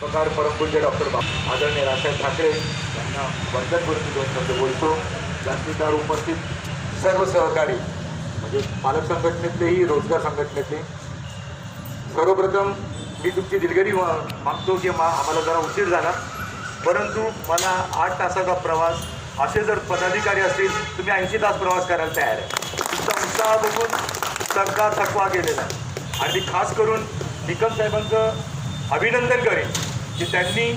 पगार परमपूज्य डॉक्टर बा आदरणीय राजसाहेब ठाकरे यांना वंदन करून दोन शब्द बोलतो. जास्तीदार उपस्थित सर्व सहकारी म्हणजे पालक संघटनेतलेही रोजगार संघटनेतले. सर्वप्रथम मी तुमची दिलगिरी मागतो की मा आम्हाला जरा उशीर झाला. परंतु मला आठ तासाचा प्रवास असे जर पदाधिकारी असतील तुम्ही ऐंशी तास प्रवास करायला तयार आहे. तुमचा उत्साह बघून सरकार थकवा गेलेला आहे. आणि खास करून निकम साहेबांचं अभिनंदन करेन. की त्यांनी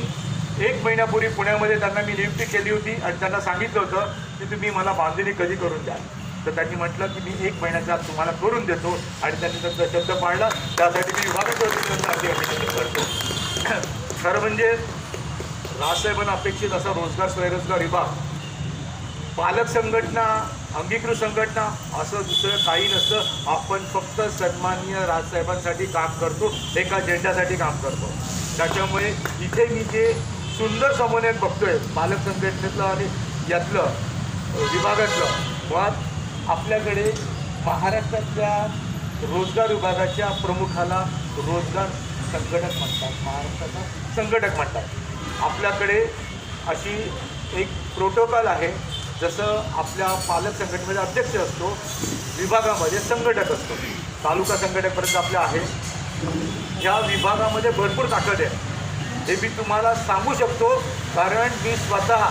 एक महिन्यापूर्वी पुण्यामध्ये त्यांना मी नियुक्ती केली होती आणि त्यांना सांगितलं होतं की तुम्ही मला बांधणी कधी करून द्याल. तर त्यांनी म्हटलं की मी एक महिन्याच्या आत तुम्हाला करून देतो आणि त्यांनी त्यांचा शब्द पाळला. त्यासाठी मी विभागाचं करतो. खरं म्हणजे राजसाहेबांना अपेक्षित असा रोजगार स्वयंरोजगार विभाग पालक संघटना अंगीकृत संघटना असं दुसरं काही नसतं. आपण फक्त सन्माननीय राजसाहेबांसाठी काम करतो एका झेंड्यासाठी काम करतो. त्याच्यामुळे इथे मी जे सुंदर समन्वय बघतोय पालक संघटनेतलं आणि यातलं विभागातलं मुळात आपल्याकडे महाराष्ट्रातल्या रोजगार विभागाच्या प्रमुखाला रोजगार संघटक म्हणतात महाराष्ट्राचा संघटक म्हणतात. आपल्याकडे अशी एक प्रोटोकॉल आहे जसं आपल्या पालक संघटनेमध्ये अध्यक्ष असतो विभागामध्ये संघटक असतो. तालुका संघटकपर्यंत आपल्या आहे. ह्या विभागामध्ये भरपूर ताकद आहे. हे मी तुम्हाला सांगू शकतो कारण मी स्वतः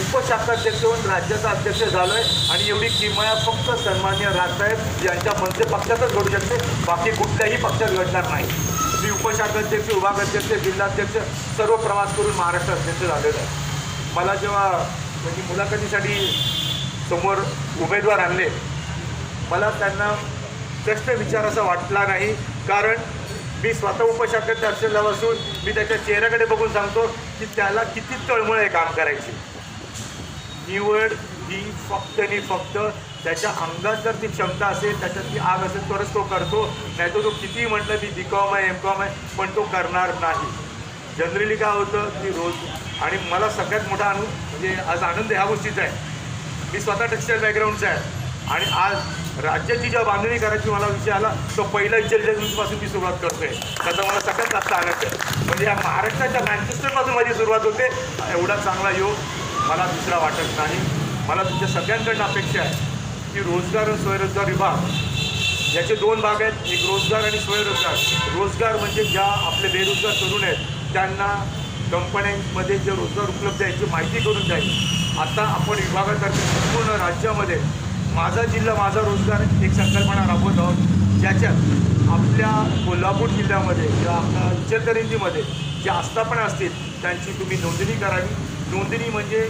उपशाखाध्यक्ष होऊन राज्याचा अध्यक्ष झालो आहे आणि एवढी किमया फक्त सन्मान्य राजसाहेब यांच्या मनसे पक्षातच घडू शकते बाकी कुठल्याही पक्षात घडणार नाही. मी उपशाखाध्यक्ष विभागाध्यक्ष जिल्हाध्यक्ष सर्व प्रवास करून महाराष्ट्र अध्यक्ष झालेलो आहे. मला जेव्हा म्हणजे मुलाखतीसाठी समोर उमेदवार आणले मला त्यांना प्रश्न विचारायचा वाटला नाही. कारण मी स्वतः उपशाखेत असलेला असून मी त्याच्या चेहऱ्याकडे बघून सांगतो की त्याला किती तळमळ आहे काम करायची. निवड ही फक्त आणि फक्त त्याच्या अंगात जर ती क्षमता असेल त्याच्यात ती आग असेल तरच तो करतो. नाही तर तो कितीही म्हटलं की बी कॉम आहे एम कॉम आहे पण तो करणार नाही. जनरली काय होतं की रोज आणि मला सगळ्यात मोठा अनु म्हणजे आज आनंद ह्या गोष्टीचा आहे. मी स्वतः टेक्स्टाईल बॅकग्राऊंडचा आहे. आणि आज राज्याची जेव्हा बांधणी करायची मला विषय आला तो पहिला इंटेलिजन्सपासून मी सुरुवात करतोय. त्याचा मला सगळ्यात जास्त आनंद आहे. म्हणजे या महाराष्ट्राच्या मॅन्चेस्टरपासून माझी सुरुवात होते. एवढा चांगला योग मला दुसरा वाटत नाही. मला तुमच्या सगळ्यांकडनं अपेक्षा आहे की रोजगार आणि स्वयंरोजगार विभाग याचे दोन भाग आहेत. एक रोजगार आणि स्वयंरोजगार. रोजगार म्हणजे ज्या आपले बेरोजगार तरुण आहेत त्यांना कंपन्यांमध्ये जे रोजगार उपलब्ध आहे याची माहिती करून द्यावी आता आपण विभागातर्फे संपूर्ण राज्यामध्ये माझा जिल्हा माझा रोजगार एक संकल्पना राबवत आहोत. ज्याच्यात आपल्या कोल्हापूर जिल्ह्यामध्ये किंवा आपल्या इचलकरंजीमध्ये जे आस्थापना असतील त्यांची तुम्ही नोंदणी करावी. नोंदणी म्हणजे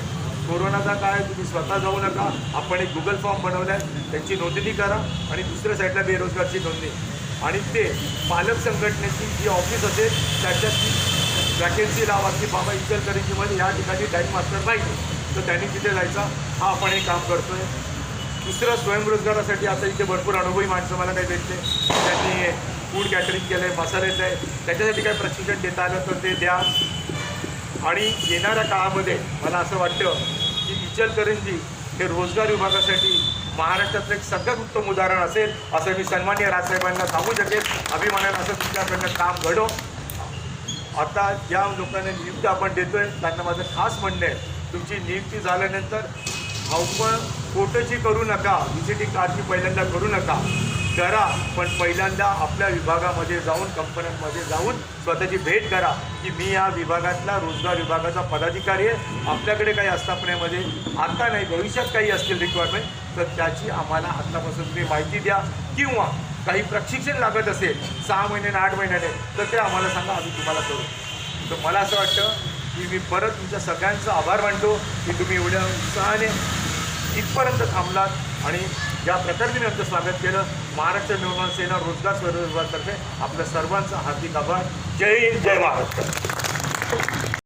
कोरोनाचा काळ तुम्ही स्वतः जाऊ नका. आपण एक गुगल फॉर्म बनवला आहे त्यांची नोंदणी करा आणि दुसऱ्या साईडला बेरोजगारची नोंदणी. आणि ते पालक संघटनेची जी ऑफिस असेल त्याच्यात ती वॅकेन्सी लावा की बाबा इचलकरंजीमध्ये या ठिकाणी टाईम मास्टर पाहिजे तर त्यांनी तिथे जायचा. हा आपण हे काम करतो आहे दुसरं स्वयंरोजगारासाठी आता इथे भरपूर अनुभवी माणसं मला काही भेटते त्यांनी फूड कॅटरिंग केलं आहे मसाल्याचं आहे त्याच्यासाठी काय प्रशिक्षण देता आलं तर ते द्या. आणि येणाऱ्या काळामध्ये मला असं वाटतं की इचलकरंजी हे रोजगार विभागासाठी महाराष्ट्रातलं एक सगळ्यात उत्तम उदाहरण असेल असं मी सन्मान्य राजसाहेबांना सांगू शकेल अभिमानानं असं तुमच्याकडनं काम घडो. आता ज्या लोकांना नियुक्ती आपण देतोय त्यांना माझं खास म्हणणं आहे तुमची नियुक्ती झाल्यानंतर धावपळ कोटची करू नका. व्हिजिटिंग कार्डची पहिल्यांदा करू नका. करा पण पहिल्यांदा आपल्या विभागामध्ये जाऊन कंपन्यांमध्ये जाऊन स्वतःची भेट करा की मी या विभागातला रोजगार विभागाचा पदाधिकारी आहे. आपल्याकडे काही आस्थापनेमध्ये आता नाही भविष्यात काही असतील रिक्वायरमेंट तर त्याची आम्हाला आत्तापासून तुम्ही माहिती द्या. किंवा काही प्रशिक्षण लागत असेल सहा महिन्याने आठ महिन्याने तर ते आम्हाला सांगा आम्ही तुम्हाला करू. तर मला असं वाटतं की मी परत तुमच्या सगळ्यांचा आभार मानतो की तुम्ही एवढ्या उत्साहाने इथपर्यंत थांबलात आणि या प्रकरणी आमचं स्वागत केलं. महाराष्ट्र निर्माण सेना रोजगार स्वयंरोजगारतर्फे आपल्या सर्वांचा हार्दिक आभार. जय हिंद जय महाराष्ट्र.